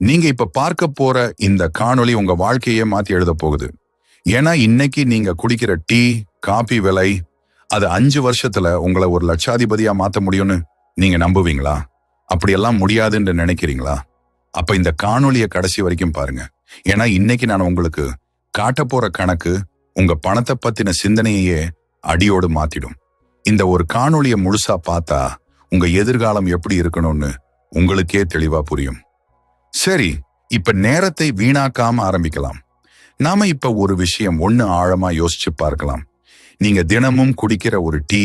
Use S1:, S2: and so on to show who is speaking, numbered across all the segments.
S1: நீங்க இப்ப பார்க்க போற இந்த காணொளி உங்க வாழ்க்கையே மாத்தி எழுத போகுது. ஏன்னா இன்னைக்கு நீங்க குடிக்கிற டீ காபி விலை அது அஞ்சு வருஷத்துல உங்களை ஒரு லட்சாதிபதியா மாத்த முடியும்னு நீங்க நம்புவீங்களா? அப்படியெல்லாம் முடியாதுன்னு நினைக்கிறீங்களா? அப்ப இந்த காணொளிய கடைசி வரைக்கும் பாருங்க. ஏன்னா இன்னைக்கு நான் உங்களுக்கு காட்ட போற கணக்கு உங்க பணத்தை பத்தின சிந்தனையே அடியோடு மாத்திடும். இந்த ஒரு காணொளிய முழுசா பார்த்தா உங்க எதிர்காலம் எப்படி இருக்கணும்னு உங்களுக்கே தெளிவா புரியும். சரி இப்ப நேரத்தை வீணாக்காம ஆரம்பிக்கலாம். நாம இப்ப ஒரு விஷயம் ஒண்ணு ஆழமா யோசிச்சு பார்க்கலாம். நீங்க தினமும் குடிக்கிற ஒரு டீ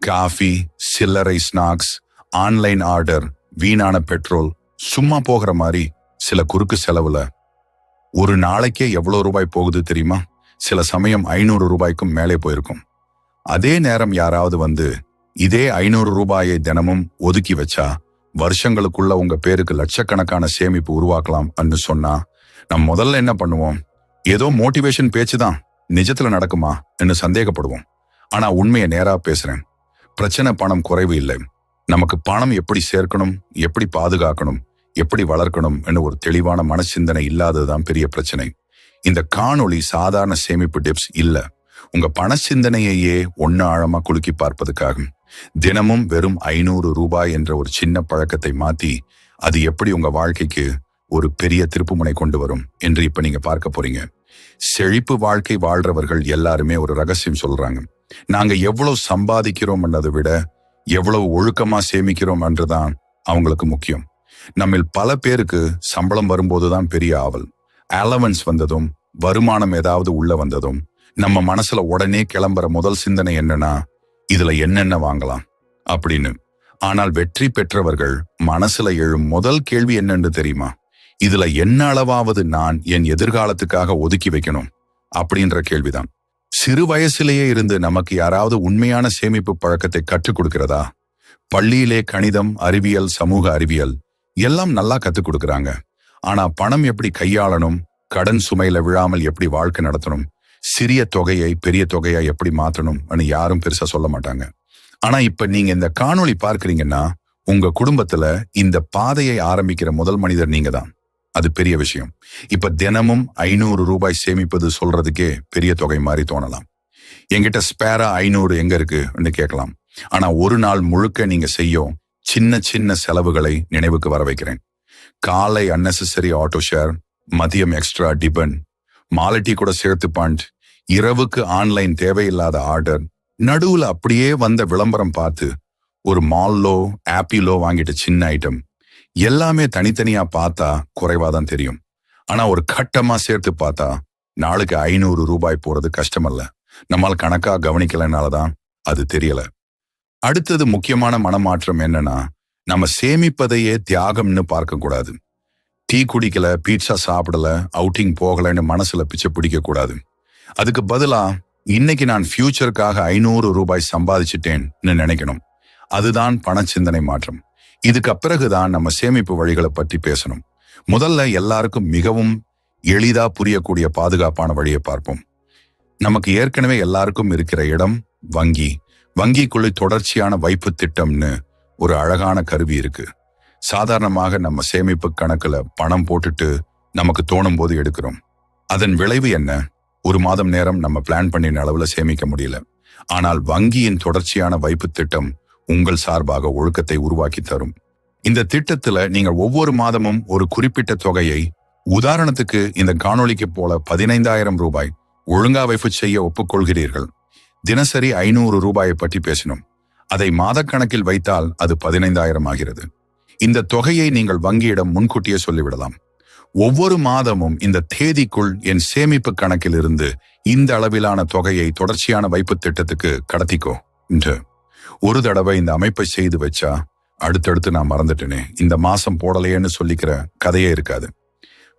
S1: காஃபி சில்லறை ஸ்நாக்ஸ் ஆன்லைன் ஆர்டர் வீணான பெட்ரோல் சும்மா போகிற மாதிரி சில குறுக்கு செலவுல. ஒரு நாளைக்கே எவ்வளவு ரூபாய் போகுது தெரியுமா? சில சமயம் ஐநூறு ரூபாய்க்கும் மேலே போயிருக்கும். அதே நேரம் யாராவது வந்து இதே ஐநூறு ரூபாயை தினமும் ஒதுக்கி வச்சா வருஷங்களுக்குள்ள உங்க பேருக்கு லட்சக்கணக்கான சேமிப்பு உருவாக்கலாம் அன்னு சொன்னா நம்ம முதல்ல என்ன பண்ணுவோம்? ஏதோ மோட்டிவேஷன் பேச்சு தான் நிஜத்துல நடக்குமா என்று சந்தேகப்படுவோம். ஆனா உண்மையை நேரா பேசுறேன். பிரச்சனை பணம் குறைவு இல்லை. நமக்கு பணம் எப்படி சேர்க்கணும் எப்படி பாதுகாக்கணும் எப்படி வளர்க்கணும் என்று ஒரு தெளிவான மனசிந்தனை இல்லாததுதான் பெரிய பிரச்சனை. இந்த காணொளி சாதாரண சேமிப்பு டிப்ஸ் இல்ல. உங்க பண சிந்தனையையே ஒன்னு ஆழமா குலுக்கி பார்ப்பதுக்காகும் தினமும் வெறும் ஐநூறு ரூபாய் என்ற ஒரு சின்ன பழக்கத்தை மாத்தி அது எப்படி உங்க வாழ்க்கைக்கு ஒரு பெரிய திருப்புமுனை கொண்டு வரும் என்று இப்ப நீங்க பார்க்க போறீங்க. செழிப்பு வாழ்க்கை வாழ்றவர்கள் எல்லாருமே ஒரு ரகசியம் சொல்றாங்க. நாங்க எவ்வளவு சம்பாதிக்கிறோம் என்றதை விட எவ்வளவு ஒழுக்கமா சேமிக்கிறோம் என்றுதான் அவங்களுக்கு முக்கியம். நம்மில் பல பேருக்கு சம்பளம் வரும்போதுதான் பெரிய ஆவல். அலவன்ஸ் வந்ததும் வருமானம் ஏதாவது உள்ள வந்ததும் நம்ம மனசுல உடனே கிளம்புற முதல் சிந்தனை என்னன்னா இதுல என்னென்ன வாங்கலாம்? அப்படின்னு. ஆனால் வெற்றி பெற்றவர்கள் மனசுல எழும் முதல் கேள்வி என்னன்னு தெரியுமா? இதுல என்ன அளவாவது நான் என் எதிர்காலத்துக்காக ஒதுக்கி வைக்கணும்? அப்படின்ற கேள்விதான். சிறு வயசிலேயே இருந்து நமக்கு யாராவது உண்மையான சேமிப்பு பழக்கத்தை கற்றுக் கொடுக்கிறதா? பள்ளியிலே கணிதம் அறிவியல் சமூக அறிவியல் எல்லாம் நல்லா கத்துக் கொடுக்குறாங்க. ஆனா பணம் எப்படி கையாளணும்? கடன் சுமையில விழாமல் எப்படி வாழ்க்கை நடத்தணும்? சிறிய தொகையை பெரிய தொகையா எப்படி மாற்றணும்னு யாரும் பெருசா சொல்ல மாட்டாங்க. ஆனா இப்ப நீங்க இந்த காணொளி பார்க்கறீங்கன்னா உங்க குடும்பத்துல இந்த பாதையை ஆரம்பிக்கிற முதல் மனிதர் நீங்க தான். அது பெரிய விஷயம். இப்ப தினமும் ஐநூறு ரூபாய் சேமிப்பது சொல்றதுக்கே பெரிய தொகை மாதிரி தோணலாம். என்கிட்ட ஸ்பேரா ஐநூறு எங்க இருக்குன்னு கேட்கலாம். ஆனா ஒரு நாள் முழுக்க நீங்க செய்யும் சின்ன சின்ன செலவுகளை நினைவுக்கு வர வைக்கிறேன். காலை அன்னெசரி ஆட்டோ ஷேர் மதியம் எக்ஸ்ட்ரா டிபன் மாலட்டி கூட சேர்த்து பாண்ட் இரவுக்கு ஆன்லைன் தேவையில்லாத ஆர்டர் நடுவுல அப்படியே வந்த விளம்பரம் பார்த்து ஒரு மால்லோ ஆப்பிளோ வாங்கிட்ட சின்ன ஐட்டம். எல்லாமே தனித்தனியா பார்த்தா குறைவாதான் தெரியும். ஆனா ஒரு கட்டமா சேர்த்து பார்த்தா நாளுக்கு ஐநூறு ரூபாய் போறது கஷ்டமல்ல நம்மால் கணக்கா கவனிக்கலனாலதான் அது தெரியல. அடுத்தது முக்கியமான மனமாற்றம் என்னன்னா நம்ம சேமிப்பதையே தியாகம்னு பார்க்க கூடாது. டீ குடிக்கல பீட்சா சாப்பிடல அவுட்டிங் போகலன்னு மனசுல பிச்சை பிடிக்க கூடாது. அதுக்கு பதிலா இன்னைக்கு நான் ஃபியூச்சருக்காக ஐநூறு ரூபாய் சம்பாதிச்சிட்டேன்னு நினைக்கணும். அதுதான் பண சிந்தனை மாற்றம். இதுக்கு பிறகுதான் நம்ம சேமிப்பு வழிகளை பற்றி பேசணும். முதல்ல எல்லாருக்கும் மிகவும் எளிதா புரியக்கூடிய பாதுகாப்பான வழியை பார்ப்போம். நமக்கு ஏற்கனவே எல்லாருக்கும் இருக்கிற இடம் வங்கி. வங்கிக்குள்ளே தொடர்ச்சியான வைப்பு திட்டம்னு ஒரு அழகான கருவி இருக்கு. சாதாரணமாக நம்ம சேமிப்பு கணக்குல பணம் போட்டுட்டு நமக்கு தோணும் போது எடுக்கிறோம். அதன் விளைவு என்ன? ஒரு மாதம் நேரம் நம்ம பிளான் பண்ணின அளவுல சேமிக்க முடியல. ஆனால் வங்கியின் தொடர்ச்சியான வைப்பு திட்டம் உங்கள் சார்பாக ஒழுக்கத்தை உருவாக்கி தரும். இந்த திட்டத்துல நீங்க ஒவ்வொரு மாதமும் ஒரு குறிப்பிட்ட தொகையை உதாரணத்துக்கு இந்த காணொளிக்கு போல பதினைந்தாயிரம் ரூபாய் ஒழுங்கா வைப்பு செய்ய ஒப்புக்கொள்கிறீர்கள். தினசரி ஐநூறு ரூபாயை பற்றி பேசினோம். அதை மாதக்கணக்கில் வைத்தால் அது பதினைந்தாயிரம் ஆகிறது. இந்த தொகையை நீங்கள் வங்கியிடம் முன்கூட்டியே சொல்லிவிடலாம். ஒவ்வொரு மாதமும் இந்த தேதிக்குள் என் சேமிப்பு கணக்கிலிருந்து இந்த அளவிலான தொகையை தொடர்ச்சியான வைப்பு திட்டத்துக்கு கடத்திக்கோ என்று ஒரு தடவை இந்த அமைப்பை செய்து வச்சா அடுத்தடுத்து நான் மறந்துட்டேனே. இந்த மாசம் போடலையேன்னு சொல்லிக்கிற கதையே இருக்காது.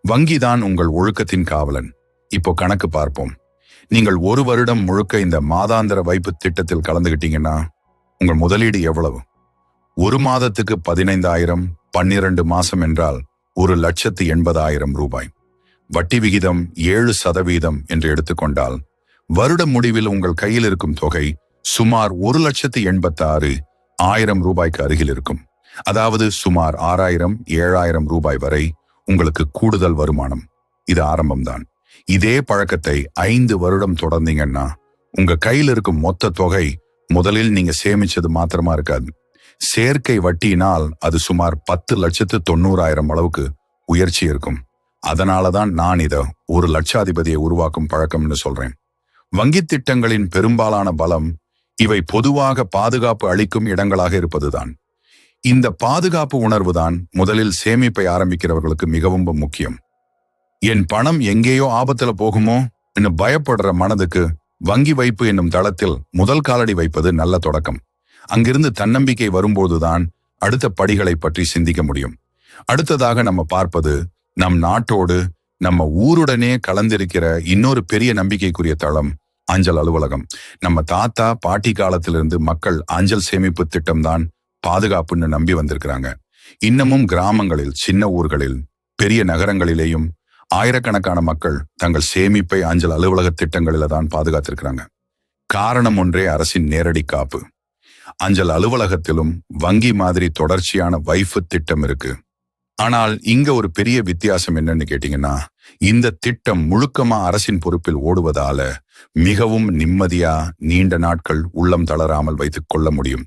S1: வங்கி தான் உங்கள் ஒழுக்கத்தின் காவலன். இப்போ கணக்கு பார்ப்போம். நீங்கள் ஒரு வருடம் முழுக்க இந்த மாதாந்திர வைப்பு திட்டத்தில் கலந்துகிட்டீங்கன்னா உங்கள் முதலீடு எவ்வளவு? ஒரு மாதத்துக்கு பதினைந்தாயிரம் பன்னிரண்டு மாசம் என்றால் ஒரு லட்சத்து எண்பதாயிரம் ரூபாய். வட்டி விகிதம் ஏழு சதவீதம் என்று எடுத்துக்கொண்டால் வருட முடிவில் உங்கள் கையில் இருக்கும் தொகை சுமார் ஒரு லட்சத்து எண்பத்தாறு ஆயிரம் ரூபாய்க்கு அருகில் இருக்கும். அதாவது சுமார் ஆறாயிரம் ஏழாயிரம் ரூபாய் வரை உங்களுக்கு கூடுதல் வருமானம். இது ஆரம்பம்தான். இதே பழக்கத்தை ஐந்து வருடம் தொடர்ந்தீங்கன்னா உங்க கையில் இருக்கும் மொத்த தொகை முதலில் நீங்க சேமிச்சது மாத்திரமா இருக்காது. சேர்க்கை வட்டியினால் அது சுமார் பத்து லட்சத்து தொண்ணூறாயிரம் அளவுக்கு உயர்ச்சி இருக்கும். அதனால தான் நான் இத ஒரு லட்சாதிபதியை உருவாக்கும் பழக்கம்னு சொல்றேன். வங்கி திட்டங்களின் பெரும்பாலான பலம் இவை பொதுவாக பாதுகாப்பு அளிக்கும் இடங்களாக இருப்பதுதான். இந்த பாதுகாப்பு உணர்வுதான் முதலில் சேமிப்பை ஆரம்பிக்கிறவர்களுக்கு மிகவும் முக்கியம். என் பணம் எங்கேயோ ஆபத்துல போகுமோ என்று பயப்படுற மனதுக்கு வங்கி வைப்பு என்னும் தளத்தில் முதல் காலடி வைப்பது நல்ல தொடக்கம். அங்கிருந்து தன்னம்பிக்கை வரும்போதுதான் அடுத்த படிகளை பற்றி சிந்திக்க முடியும். அடுத்ததாக நம்ம பார்ப்பது நம் நாட்டோடு நம்ம ஊருடனே கலந்திருக்கிற இன்னொரு பெரிய நம்பிக்கைக்குரிய தளம் அஞ்சல் அலுவலகம். நம்ம தாத்தா பாட்டி காலத்திலிருந்து மக்கள் அஞ்சல் சேமிப்பு திட்டம்தான் பாதுகாப்புன்னு நம்பி வந்திருக்கிறாங்க. இன்னமும் கிராமங்களில் சின்ன ஊர்களில் பெரிய நகரங்களிலேயும் ஆயிரக்கணக்கான மக்கள் தங்கள் சேமிப்பை அஞ்சல் அலுவலக திட்டங்களில தான் பாதுகாத்திருக்கிறாங்க. காரணம் ஒன்றே அரசின் நேரடி காப்பு. அஞ்சல் அலுவலகத்திலும் வங்கி மாதிரி தொடர்ச்சியான வைஃபு திட்டம் இருக்கு. ஆனால் இங்க ஒரு பெரிய வித்தியாசம் என்னன்னு கேட்டீங்கன்னா இந்த திட்டம் முழுக்கமா அரசின் பொறுப்பில் ஓடுவதால மிகவும் நிம்மதியா நீண்ட நாட்கள் உள்ளம் தளராமல் வைத்துக் கொள்ள முடியும்.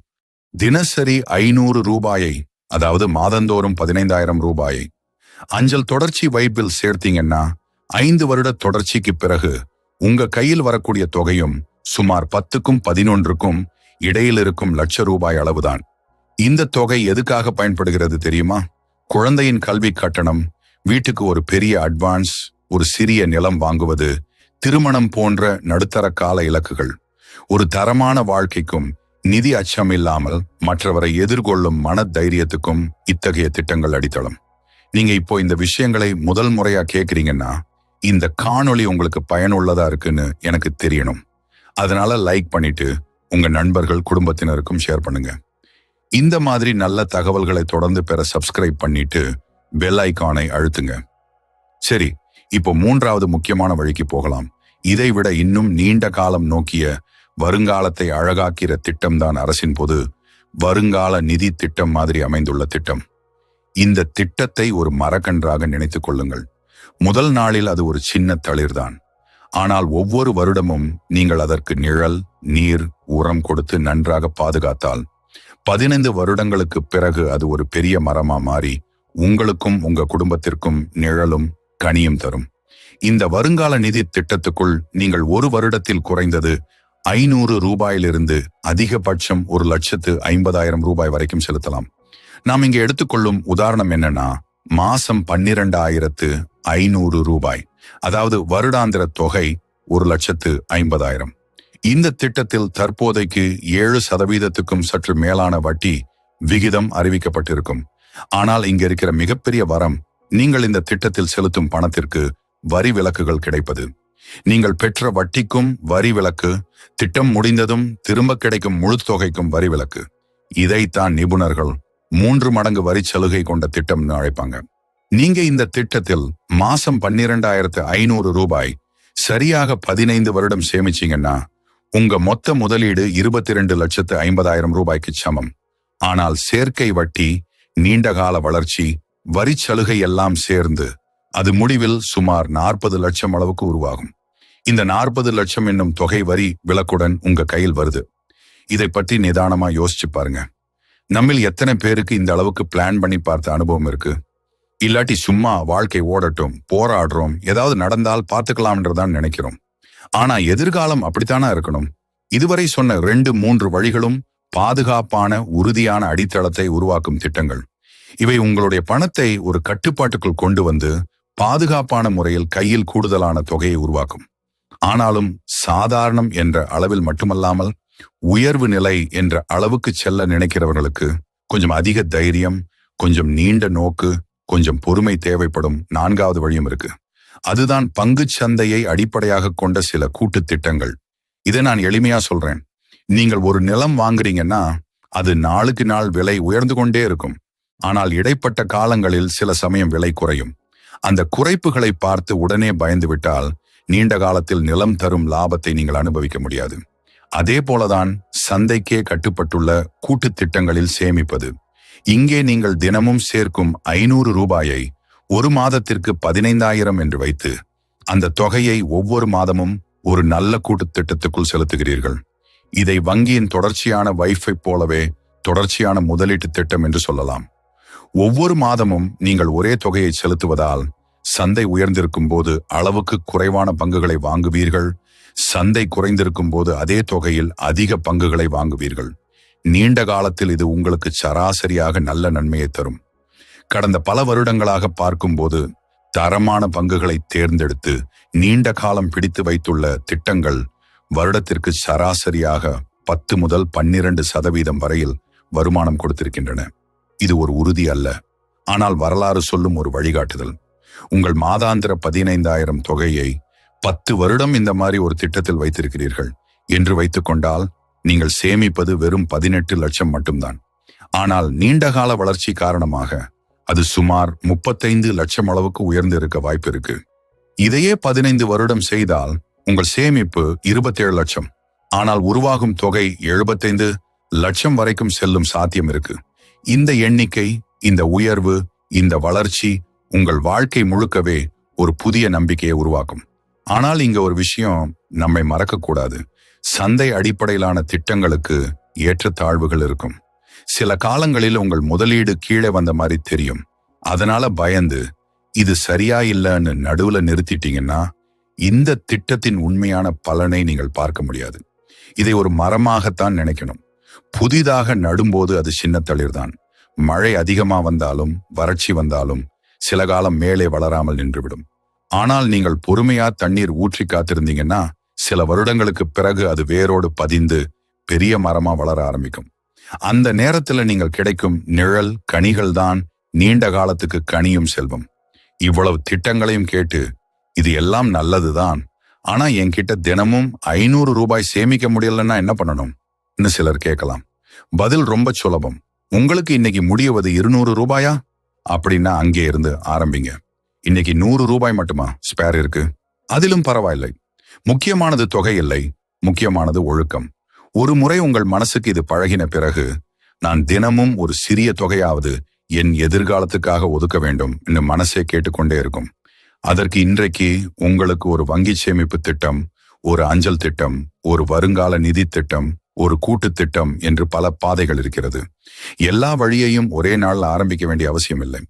S1: தினசரி ஐநூறு ரூபாயை அதாவது மாதந்தோறும் பதினைந்தாயிரம் ரூபாயை அஞ்சல் தொடர்ச்சி வைப்பில் சேர்த்தீங்கன்னா ஐந்து வருட தொடர்ச்சிக்கு பிறகு உங்க கையில் வரக்கூடிய தொகையும் சுமார் பத்துக்கும் பதினொன்றுக்கும் இடையில் இருக்கும் லட்ச ரூபாய் அளவுதான். இந்த தொகை எதுக்காக பயன்படுகிறது தெரியுமா? குழந்தையின் கல்வி கட்டணம் வீட்டுக்கு ஒரு பெரிய அட்வான்ஸ் ஒரு சிறிய நிலம் வாங்குவது திருமணம் போன்ற நடுத்தர கால இலக்குகள். ஒரு தரமான வாழ்க்கைக்கும் நிதி அச்சம் இல்லாமல் மற்றவரை எதிர்கொள்ளும் மன தைரியத்துக்கும் இத்தகைய திட்டங்கள் அடித்தளம். நீங்க இப்போ இந்த விஷயங்களை முதல் முறையா கேக்குறீங்கன்னா இந்த காணொளி உங்களுக்கு பயனுள்ளதா இருக்குன்னு எனக்கு தெரியணும். அதனால லைக் பண்ணிட்டு உங்கள் நண்பர்கள் குடும்பத்தினருக்கும் ஷேர் பண்ணுங்க. இந்த மாதிரி நல்ல தகவல்களை தொடர்ந்து பெற சப்ஸ்கிரைப் பண்ணிட்டு பெல் ஐக்கானை அழுத்துங்க. சரி இப்போ மூன்றாவது முக்கியமான வழிக்கு போகலாம். இதை விட இன்னும் நீண்ட காலம் நோக்கிய வருங்காலத்தை அழகாக்கிற திட்டம்தான் அரசின் பொது வருங்கால நிதி திட்டம் மாதிரி அமைந்துள்ள திட்டம். இந்த திட்டத்தை ஒரு மரக்கன்றாக நினைத்துக் கொள்ளுங்கள். முதல் நாளில் அது ஒரு சின்ன தளிர்தான் ஆனால் ஒவ்வொரு வருடமும் நீங்கள் அதற்கு நிழல் நீர் உரம் கொடுத்து நன்றாக பாதுகாத்தால் பதினைந்து வருடங்களுக்கு பிறகு அது ஒரு பெரிய மரமா மாறி உங்களுக்கும் உங்க குடும்பத்திற்கும் நிழலும் கனியும் தரும். இந்த வருங்கால நிதி திட்டத்துக்குள் நீங்கள் ஒரு வருடத்தில் குறைந்தது ஐநூறு ரூபாயிலிருந்து அதிகபட்சம் ஒரு லட்சத்து ஐம்பதாயிரம் ரூபாய் வரைக்கும் செலுத்தலாம். நாம் இங்கே எடுத்துக்கொள்ளும் உதாரணம் என்னன்னா மாசம் பன்னிரண்டாயிரத்து ஐநூறு ரூபாய். அதாவது வருடாந்திர தொகை ஒரு லட்சத்து ஐம்பதாயிரம். இந்த திட்டத்தில் தற்போதைக்கு ஏழு சதவீதத்துக்கும் சற்று மேலான வட்டி விகிதம் அறிவிக்கப்பட்டிருக்கும். ஆனால் இங்க இருக்கிற மிகப்பெரிய வரம் நீங்கள் இந்த திட்டத்தில் செலுத்தும் பணத்திற்கு வரி விலக்குகள் கிடைப்பது. நீங்கள் பெற்ற வட்டிக்கும் வரி விலக்கு திட்டம் முடிந்ததும் திரும்ப கிடைக்கும் முழு தொகைக்கும் வரி விலக்கு. இதைத்தான் நிபுணர்கள் மூன்று மடங்கு வரி சலுகை கொண்ட திட்டம்னு அழைப்பாங்க. நீங்க இந்த திட்டத்தில் மாசம் பன்னிரெண்டாயிரத்து ஐநூறு ரூபாய் சரியாக பதினைந்து வருடம் சேமிச்சீங்கன்னா உங்க மொத்த முதலீடு இருபத்தி ரெண்டு லட்சத்து ஐம்பதாயிரம் ரூபாய்க்கு சமம். ஆனால் சேர்க்கை வட்டி நீண்டகால வளர்ச்சி வரி சலுகை எல்லாம் சேர்ந்து அது முடிவில் சுமார் நாற்பது லட்சம் அளவுக்கு உருவாகும். இந்த நாற்பது லட்சம் என்னும் தொகை வரி விலக்குடன் உங்க கையில் வருது. இதை பற்றி நிதானமா யோசிச்சு பாருங்க. நம்மில் எத்தனை பேருக்கு இந்த அளவுக்கு பிளான் பண்ணி பார்த்த அனுபவம் இருக்கு? இல்லாட்டி சும்மா வாழ்க்கை ஓடட்டும் போராடுறோம் ஏதாவது நடந்தால் பார்த்துக்கலாம்ன்றதான் நினைக்கிறோம். ஆனா எதிர்காலம் அப்படித்தானா இருக்கணும்? இதுவரை சொன்ன ரெண்டு மூன்று வழிகளும் பாதுகாப்பான உறுதியான அடித்தளத்தை உருவாக்கும் திட்டங்கள். இவை உங்களுடைய பணத்தை ஒரு கட்டுப்பாட்டுக்குள் கொண்டு வந்து பாதுகாப்பான முறையில் கையில் கூடுதலான தொகையை உருவாக்கும். ஆனாலும் சாதாரணம் என்ற அளவில் மட்டுமல்லாமல் உயர்வு நிலை என்ற அளவுக்கு செல்ல நினைக்கிறவர்களுக்கு கொஞ்சம் அதிக தைரியம் கொஞ்சம் நீண்ட நோக்கு கொஞ்சம் பொறுமை தேவைப்படும் நான்காவது வழியும் இருக்கு. அதுதான் பங்கு சந்தையை அடிப்படையாக கொண்ட சில கூட்டு திட்டங்கள். இதை நான் எளிமையா சொல்றேன். நீங்கள் ஒரு நிலம் வாங்குறீங்கன்னா அது நாளுக்கு நாள் விலை உயர்ந்து கொண்டே இருக்கும். ஆனால் இடைப்பட்ட காலங்களில் சில சமயம் விலை குறையும். அந்த குறைப்புகளை பார்த்து உடனே பயந்து விட்டால் நீண்ட காலத்தில் நிலம் தரும் லாபத்தை நீங்கள் அனுபவிக்க முடியாது. அதே போலதான் சந்தைக்கே கட்டுப்பட்டுள்ள கூட்டு திட்டங்களில் சேமிப்பது. இங்கே நீங்கள் தினமும் சேர்க்கும் ஐநூறு ரூபாயை ஒரு மாதத்திற்கு பதினைந்தாயிரம் என்று வைத்து அந்த தொகையை ஒவ்வொரு மாதமும் ஒரு நல்ல கூட்டு திட்டத்துக்குள் செலுத்துகிறீர்கள். இதை வங்கியின் தொடர்ச்சியான வைஃபை போலவே தொடர்ச்சியான முதலீட்டு திட்டம் என்று சொல்லலாம். ஒவ்வொரு மாதமும் நீங்கள் ஒரே தொகையை செலுத்துவதால் சந்தை உயர்ந்திருக்கும் போது அளவுக்கு குறைவான பங்குகளை வாங்குவீர்கள் சந்தை குறைந்திருக்கும் போது அதே தொகையில் அதிக பங்குகளை வாங்குவீர்கள். நீண்ட காலத்தில் இது உங்களுக்கு சராசரியாக நல்ல நன்மையை தரும். கடந்த பல வருடங்களாக பார்க்கும்போது தரமான பங்குகளை தேர்ந்தெடுத்து நீண்ட காலம் பிடித்து வைத்துள்ள திட்டங்கள் வருடத்திற்கு சராசரியாக பத்து முதல் பன்னிரண்டு சதவீதம் வரையில் வருமானம் கொடுத்திருக்கின்றன. இது ஒரு உறுதி அல்ல. ஆனால் வரலாறு சொல்லும் ஒரு வழிகாட்டுதல். உங்கள் மாதாந்திர பதினைந்தாயிரம் தொகையை பத்து வருடம் இந்த மாதிரி ஒரு திட்டத்தில் வைத்திருக்கிறீர்கள். என்று வைத்துக்கொண்டால் நீங்கள் சேமிப்பது வெறும் பதினெட்டு லட்சம் மட்டும்தான். ஆனால் நீண்டகால வளர்ச்சி காரணமாக அது சுமார் முப்பத்தைந்து லட்சம் அளவுக்கு உயர்ந்து இருக்க வாய்ப்பு இருக்கு. இதையே பதினைந்து வருடம் செய்தால் உங்கள் சேமிப்பு இருபத்தேழு லட்சம். ஆனால் உருவாகும் தொகை எழுபத்தைந்து லட்சம் வரைக்கும் செல்லும் சாத்தியம் இருக்கு. இந்த எண்ணிக்கை இந்த உயர்வு இந்த வளர்ச்சி உங்கள் வாழ்க்கை முழுக்கவே ஒரு புதிய நம்பிக்கையை உருவாக்கும். ஆனால் இங்க ஒரு விஷயம் நம்மை மறக்கக்கூடாது. சந்தை அடிப்படையிலான திட்டங்களுக்கு ஏற்றத்தாழ்வுகள் இருக்கும். சில காலங்களில் உங்கள் முதலீடு கீழே வந்த மாதிரி தெரியும். அதனால பயந்து இது சரியா இல்லைன்னு நடுவில் நிறுத்திட்டீங்கன்னா இந்த திட்டத்தின் உண்மையான பலனை நீங்கள் பார்க்க முடியாது. இதை ஒரு மரமாகத்தான் நினைக்கணும். புதிதாக நடும்போது அது சின்ன தளிர்தான் மழை அதிகமாக வந்தாலும் வறட்சி வந்தாலும் சில காலம் மேலே வளராமல் நின்றுவிடும். ஆனால் நீங்கள் பொறுமையா தண்ணீர் ஊற்றி காத்திருந்தீங்கன்னா சில வருடங்களுக்கு பிறகு அது வேரோடு பதிந்து பெரிய மரமா வளர ஆரம்பிக்கும். அந்த நேரத்துல நீங்கள் கிடைக்கும் நிழல் கனிகள் தான் நீண்ட காலத்துக்கு கனியும் செல்வம். இவ்வளவு திட்டங்களையும் கேட்டு இது எல்லாம் நல்லதுதான். ஆனா என்கிட்ட தினமும் ஐநூறு ரூபாய் சேமிக்க முடியலன்னா என்ன பண்ணணும்னு சிலர் கேட்கலாம். பதில் ரொம்ப சுலபம். உங்களுக்கு இன்னைக்கு முடியவது இருநூறு ரூபாயா? அப்படின்னா அங்கே இருந்து ஆரம்பிங்க. இன்னைக்கு நூறு ரூபாய் மட்டுமா ஸ்பேர் இருக்கு? அதிலும் பரவாயில்லை. முக்கியமானது தொகை இல்லை. முக்கியமானது ஒழுக்கம். ஒரு முறை உங்கள் மனசுக்கு இது பழகின பிறகு நான் தினமும் ஒரு சிறிய தொகையாவது என் எதிர்காலத்துக்காக ஒதுக்க வேண்டும் என்று மனசே கேட்டுக்கொண்டே இருக்கும். அதற்கு இன்றைக்கு உங்களுக்கு ஒரு வங்கி சேமிப்பு திட்டம் ஒரு அஞ்சல் திட்டம் ஒரு வருங்கால நிதி திட்டம் ஒரு கூட்டு திட்டம் என்று பல பாதைகள் இருக்கிறது. எல்லா வழியையும் ஒரே நாள்ல ஆரம்பிக்க வேண்டிய அவசியம் இல்லை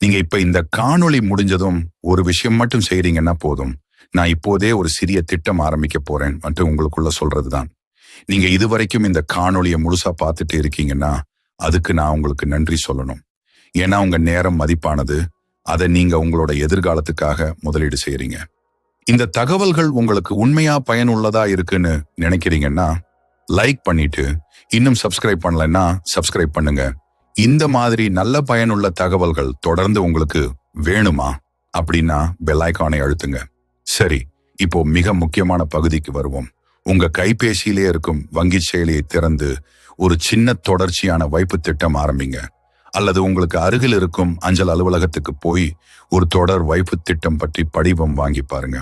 S1: நீங்க இப்ப இந்த காணொளி முடிஞ்சதும் ஒரு விஷயம் மட்டும் செய்றீங்கன்னா போதும். நான் இப்போதே ஒரு சிறிய திட்டம் ஆரம்பிக்க போறேன் மற்றும் உங்களுக்குள்ள சொல்றதுதான். நீங்க இதுவரைக்கும் இந்த காணொளியை முழுசா பார்த்துட்டு இருக்கீங்கன்னா அதுக்கு நான் உங்களுக்கு நன்றி சொல்லணும். ஏன்னா உங்க நேரம் மதிப்பானது. அதை நீங்க உங்களோட எதிர்காலத்துக்காக முதலீடு செய்யறீங்க இந்த தகவல்கள் உங்களுக்கு உண்மையா பயனுள்ளதா இருக்குன்னு நினைக்கிறீங்கன்னா லைக் பண்ணிட்டு இன்னும் சப்ஸ்கிரைப் பண்ணலன்னா சப்ஸ்கிரைப் பண்ணுங்க. இந்த மாதிரி நல்ல பயனுள்ள தகவல்கள் தொடர்ந்து உங்களுக்கு வேணுமா அப்படின்னா பெல்லைக்கானை அழுத்துங்க. சரி இப்போ மிக முக்கியமான பகுதிக்கு வருவோம். உங்க கைபேசியிலே இருக்கும் வங்கி செயலியை திறந்து ஒரு சின்ன தொடர்ச்சியான வைப்பு திட்டம் ஆரம்பிங்க. அல்லது உங்களுக்கு அருகில் இருக்கும் அஞ்சல் அலுவலகத்துக்கு போய் ஒரு தொடர் வைப்பு திட்டம் பற்றி படிவம் வாங்கி பாருங்க.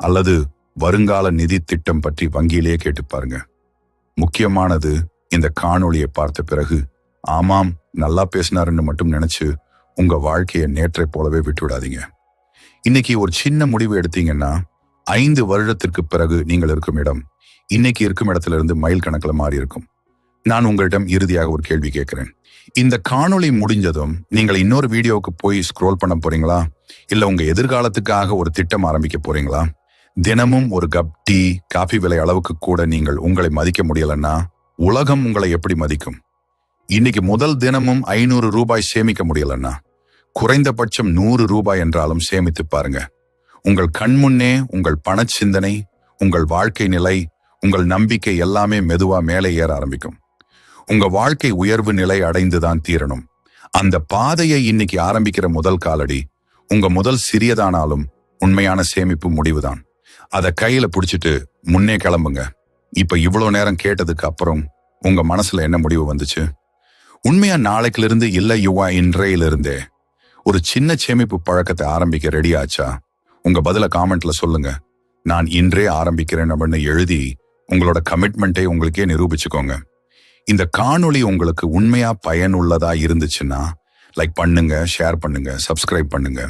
S1: அல்லது வருங்கால நிதி திட்டம் பற்றி வங்கியிலேயே கேட்டு பாருங்க. முக்கியமானது இந்த காணொளியை பார்த்த பிறகு ஆமாம் நல்லா பேசினாருன்னு மட்டும் நினைச்சு உங்க வாழ்க்கையை நேற்றை போலவே விட்டுவிடாதீங்க. இன்னைக்கு ஒரு சின்ன முடிவு எடுத்தீங்கன்னா ஐந்து வருடத்திற்கு பிறகு நீங்கள் இருக்கும் இடம் இன்னைக்கு இருக்கும் இடத்துல இருந்து மைல் கணக்கில் மாறி இருக்கும் நான் உங்களிடம் இறுதியாக ஒரு கேள்வி கேட்கிறேன். இந்த காணொளி முடிஞ்சதும் நீங்கள் இன்னொரு வீடியோவுக்கு போய் ஸ்க்ரோல் பண்ண போறீங்களா? இல்ல உங்க எதிர்காலத்துக்காக ஒரு திட்டம் ஆரம்பிக்க போறீங்களா? தினமும் ஒரு கப் டீ காஃபி விலை அளவுக்கு கூட நீங்கள் உங்களை மதிக்க முடியலன்னா உலகம் உங்களை எப்படி மதிக்கும்? இன்னைக்கு முதல் தினமும் ஐநூறு ரூபாய் சேமிக்க முடியலன்னா குறைந்தபட்சம் நூறு ரூபாய் என்றாலும் சேமித்து பாருங்க. உங்கள் கண்முன்னே உங்கள் பண சிந்தனை உங்கள் வாழ்க்கை நிலை உங்கள் நம்பிக்கை எல்லாமே மெதுவா மேலே ஏற ஆரம்பிக்கும். உங்க வாழ்க்கை உயர்வு நிலை அடைந்துதான் தீரணும். அந்த பாதையை இன்னைக்கு ஆரம்பிக்கிற முதல் காலடி உங்க முதல் சிறியதானாலும் உண்மையான சேமிப்பு முடிவுதான். அதை கையில பிடிச்சிட்டு முன்னே கிளம்புங்க. இப்ப இவ்வளவு நேரம் கேட்டதுக்கு அப்புறம் உங்க மனசுல என்ன முடிவு வந்துச்சு? உண்மையா நாளைக்குல இருந்து இல்ல யுவா இன்றையிலிருந்தே. ஒரு சின்ன சேமிப்பு பழக்கத்தை ஆரம்பிக்க ரெடி ஆச்சா? உங்க பதில காமெண்ட்ல சொல்லுங்க. நான் இன்றே ஆரம்பிக்கிறேன் அப்படின்னு எழுதி உங்களோட கமிட்மெண்ட்டை உங்களுக்கே நிரூபிச்சுக்கோங்க. இந்த காணொளி உங்களுக்கு உண்மையா பயனுள்ளதா இருந்துச்சுன்னா லைக் பண்ணுங்க ஷேர் பண்ணுங்க சப்ஸ்கிரைப் பண்ணுங்க.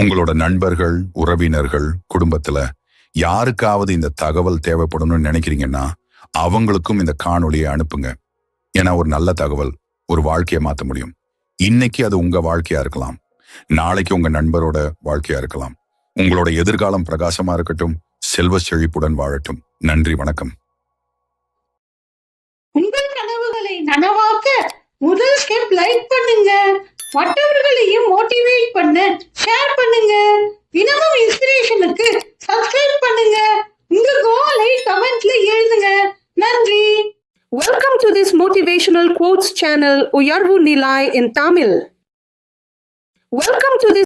S1: உங்களோட நண்பர்கள் உறவினர்கள் குடும்பத்துல யாருக்காவது இந்த தகவல் தேவைப்படணும்னு நினைக்கிறீங்கன்னா அவங்களுக்கும் இந்த காணொளியை அனுப்புங்க. ஏன்னா ஒரு நல்ல தகவல் ஒரு வாழ்க்கையை மாத்த முடியும். இன்னைக்கு அது உங்க வாழ்க்கையா இருக்கலாம். நாளைக்கு உங்க நண்பரோட வாழ்க்கையா இருக்கலாம். உங்களோட எதிர்காலம் பிரகாசமா இருக்கட்டும். செல்வ செழிப்புடன் வாழட்டும். நன்றி வணக்கம்.
S2: உங்கள் கனவுகளை நனவாக்க முதல் ஸ்டெப் லைக் பண்ணுங்க. மற்றவர்களையும் மோட்டிவேட் பண்ண ஷேர் பண்ணுங்க. தினமும் இன்ஸ்பிரேஷனுக்கு சப்ஸ்கிரைப் பண்ணுங்க. உங்க கோலை கமெண்ட்ல எழுதுங்க. நன்றி.
S3: Welcome to this motivational quotes channel Uyarvu Nilai in Tamil. Welcome to this